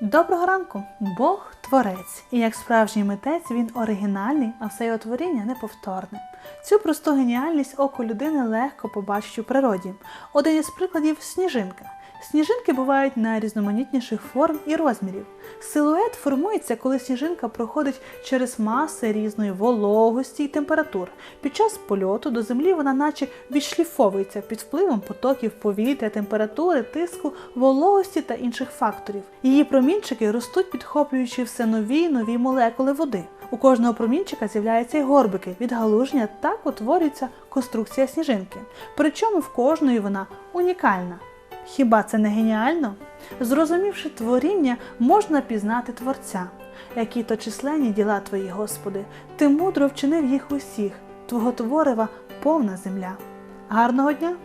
Доброго ранку! Бог творець, і як справжній митець він оригінальний, а все його творіння неповторне. Цю просту геніальність око людини легко побачить у природі. Один із прикладів сніжинка. Сніжинки бувають найрізноманітніших форм і розмірів. Силует формується, коли сніжинка проходить через маси різної вологості і температур. Під час польоту до землі вона наче відшліфовується під впливом потоків повітря, температури, тиску, вологості та інших факторів. Її промінчики ростуть, підхоплюючи все нові й нові молекули води. У кожного промінчика з'являються й горбики, відгалуження, так утворюється конструкція сніжинки. Причому в кожної вона унікальна. Хіба це не геніально? Зрозумівши творіння, можна пізнати Творця. Які то численні діла твої, Господи, ти мудро вчинив їх усіх, Твого творива повна земля. Гарного дня!